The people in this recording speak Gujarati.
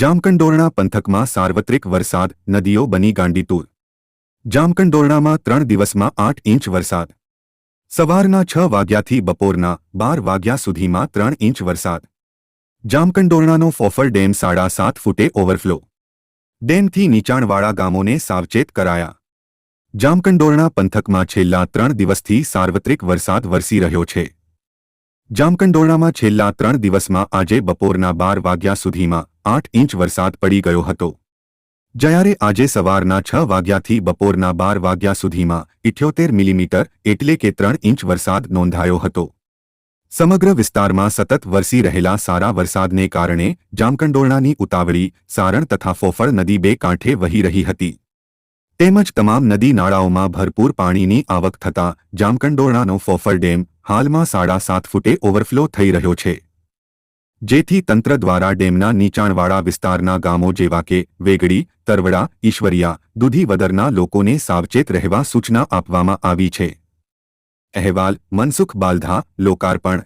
જામકંડોરણા પંથકમાં સાર્વત્રિક વરસાદ, નદીઓ બની ગાંડીતુર. જામકંડોરણામાં ત્રણ દિવસમાં આઠ ઇંચ વરસાદ. સવારના છ વાગ્યાથી બપોરના બાર વાગ્યા સુધીમાં ત્રણ ઇંચ વરસાદ. જામકંડોરણાનો ફોફર ડેમ સાડા સાત ફૂટે ઓવરફ્લો. ડેમથી નીચાણવાળા ગામોને સાવચેત કરાયા. જામકંડોરણા પંથકમાં છેલ્લા ત્રણ દિવસથી સાર્વત્રિક વરસાદ વરસી રહ્યો છે. જામકંડોરણામાં છેલ્લા ત્રણ દિવસમાં આજે બપોરના બાર વાગ્યા સુધીમાં આઠ ઇંચ વરસાદ પડી ગયો હતો. જ્યારે આજે સવારના છ વાગ્યાથી બપોરના બાર વાગ્યા સુધીમાં ઇઠ્યોતેર મિલીમીટર એટલે કે ત્રણ ઇંચ વરસાદ નોંધાયો હતો. સમગ્ર વિસ્તારમાં સતત વરસી રહેલા સારા વરસાદને કારણે જામકંડોરણાની ઉતાવળી, સારણ તથા ફોફળ નદી બે કાંઠે વહી રહી હતી. તેમજ તમામ નદી નાળાઓમાં ભરપૂર પાણીની આવક થતાં જામકંડોરણાનો ફોફર ડેમ હાલમાં સાડા સાત ફૂટે ઓવરફ્લો થઈ રહ્યો છે. જેથી તંત્ર દ્વારા ડેમના નીચાણવાળા વિસ્તારના ગામો જેવા કે વેગડી, તરવડા, ઈશ્વરિયા, દુધીવદરના લોકોને સાવચેત રહેવા સૂચના આપવામાં આવી છે. અહેવાલ, મનસુખ બાલધા, લોકાર્પણ